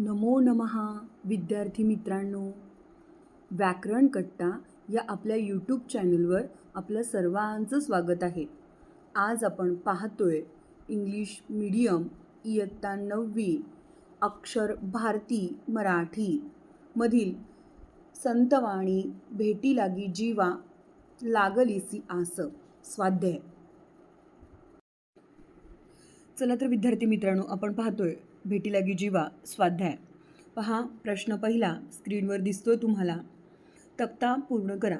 नमो नमहा विद्यार्थी मित्रांनो. व्याकरण कट्टा या आपल्या यूट्यूब चॅनलवर आपलं सर्वांचं स्वागत आहे. आज आपण पाहतोय इंग्लिश मीडियम इयत्ता नववी अक्षर भारती मराठी मधील संतवाणी भेटी लागी जीवा लागलीसी आस स्वाध्याय. चला तर विद्यार्थी मित्रांनो आपण पाहतोय भेटी लागी जीवा स्वाध्याय. पहा प्रश्न पहिला स्क्रीनवर दिसतोय तुम्हाला. तक्ता पूर्ण करा.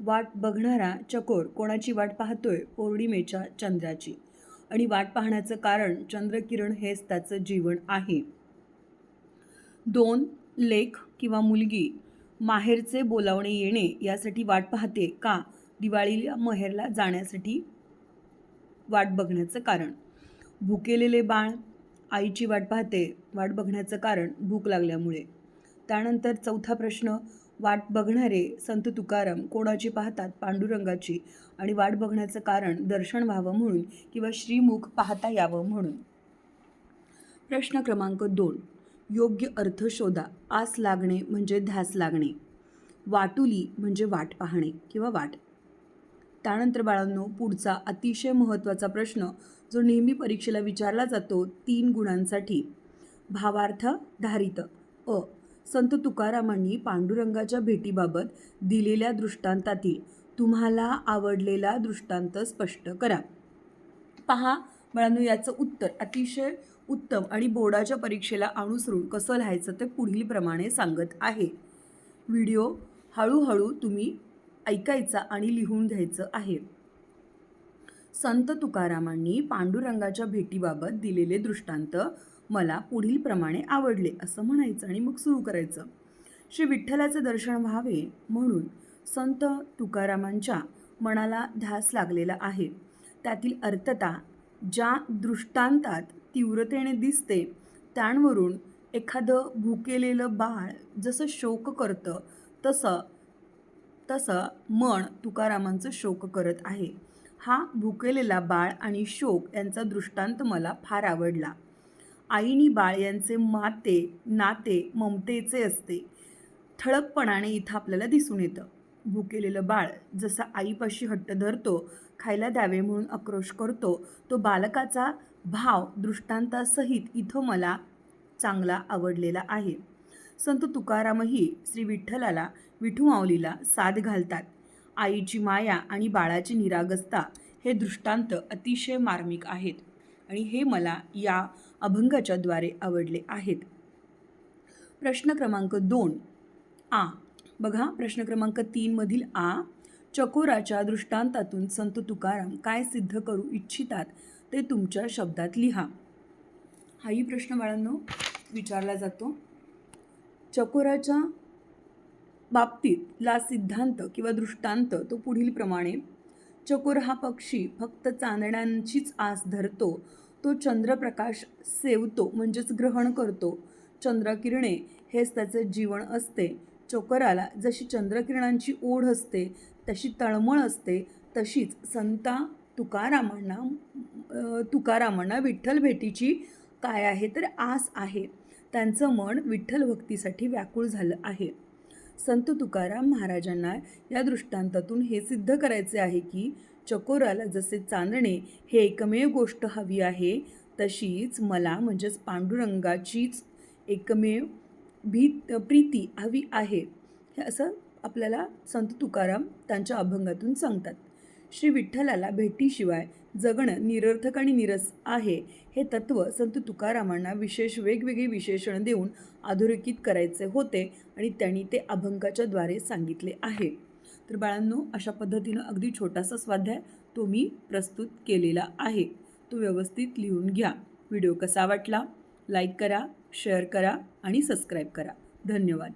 वाट बघणारा चकोर कोणाची वाट पाहतोय? पौर्णिमेच्या चंद्राची. आणि वाट पाहण्याचं कारण चंद्रकिरण हेच त्याचं जीवन आहे. दोन लेख किंवा मुलगी. माहेरचे बोलावणे येणे यासाठी वाट पाहते का? दिवाळीला महेरला जाण्यासाठी वाट बघण्याचं कारण. भुकेलेले बाळ आईची वाट पाहते वाट बघण्याचं कारण भूक लागल्यामुळे. त्यानंतर चौथा प्रश्न वाट बघणारे संत तुकाराम कोणाची पाहतात पांडुरंगाची आणि वाट बघण्याचं कारण दर्शन व्हावं म्हणून किंवा श्रीमुख पाहता यावं म्हणून? प्रश्न क्रमांक दोन योग्य अर्थ शोधा आस लागणे म्हणजे ध्यास लागणे. वाटुली म्हणजे वाट पाहणे किंवा वाट. त्यानंतर बाळांनो पुढचा अतिशय महत्त्वाचा प्रश्न जो नेहमी परीक्षेला विचारला जातो तीन गुणांसाठी. भावार्थ धारित. अ. संत तुकारामांनी पांडुरंगाच्या भेटीबाबत दिलेल्या दृष्टांतातील तुम्हाला आवडलेला दृष्टांत स्पष्ट करा. पहा बाळांनो याचं उत्तर अतिशय उत्तम आणि बोर्डाच्या परीक्षेला अनुसरून कसं लिहायचं ते पुढील प्रमाणे सांगत आहे. व्हिडिओ हळूहळू तुम्ही ऐकायचा आणि लिहून घ्यायचं आहे. संत तुकारामांनी पांडुरंगाच्या भेटीबाबत दिलेले दृष्टांत मला पुढीलप्रमाणे आवडले असं म्हणायचं आणि मग सुरू करायचं. श्री विठ्ठलाचे दर्शन व्हावे म्हणून संत तुकारामांच्या मनाला ध्यास लागलेला आहे. त्यातील अर्थता ज्या दृष्टांतात तीव्रतेने दिसते त्यांवरून एखादं भुकेलेलं बाळ जसं शोक करतं तसं तसं मन तुकारामांचं शोक करत आहे. हा भुकेलेला बाळ आणि शोक यांचा दृष्टांत मला फार आवडला. आईनी बाळ यांचे माते नाते ममतेचे असते. ठळकपणाने इथं आपल्याला दिसून येतं. भुकेलेलं बाळ जसा आईपाशी हट्ट धरतो खायला द्यावे म्हणून आक्रोश करतो तो बालकाचा भाव दृष्टांतासहित इथं मला चांगला आवडलेला आहे. संत तुकारामही श्री विठ्ठलाला विठू माऊलीला साथ घालतात. आईची माया आणि बाळाची निरागसता हे दृष्टांत अतिशय मार्मिक आहेत आणि हे मला या अभंगाच्या द्वारे आवडले आहेत. प्रश्न क्रमांक दोन. आ. बघा प्रश्न क्रमांक तीनमधील आ. चकोराच्या दृष्टांतातून संत तुकाराम काय सिद्ध करू इच्छितात ते तुमच्या शब्दात लिहा. हाही प्रश्न बाळांनो विचारला जातो. चकोराच्या बाबतीतला सिद्धांत किंवा दृष्टांत तो पुढीलप्रमाणे चकोर हा पक्षी फक्त चांदण्यांचीच आस धरतो तो चंद्रप्रकाश सेवतो म्हणजेच ग्रहण करतो. चंद्रकिरणे हेच त्याचे जीवन असते. चकोराला जशी चंद्रकिरणांची ओढ असते तशी तळमळ असते तशीच संता तुकारामांना तुकारामांना विठ्ठल भेटीची काय आहे तर आस आहे. त्यांचं मन विठ्ठल भक्तीसाठी व्याकुळ झालं आहे. संत तुकाराम महाराजांना या दृष्टांतातून हे सिद्ध करायचे आहे की चकोराला जसे चांदणे हे एकमेव गोष्ट हवी आहे तशीच मला म्हणजेच पांडुरंगाचीच एकमेव भीत प्रीती हवी आहे. हे असं आपल्याला संत तुकाराम त्यांच्या अभंगातून सांगतात. श्री विठ्ठलाला भेटीशिवाय जगणं निरर्थक आणि निरस आहे हे तत्त्व संत तुकारामांना विशेष वेगवेगळी विशेषण देऊन अधोरेखित करायचे होते आणि त्यांनी ते अभंगाच्या द्वारे सांगितले आहे. तर बाळांनो अशा पद्धतीनं अगदी छोटासा स्वाध्याय तो मी प्रस्तुत केलेला आहे. तो व्यवस्थित लिहून घ्या. व्हिडिओ कसा वाटला? लाईक करा शेअर करा आणि सबस्क्राईब करा. धन्यवाद.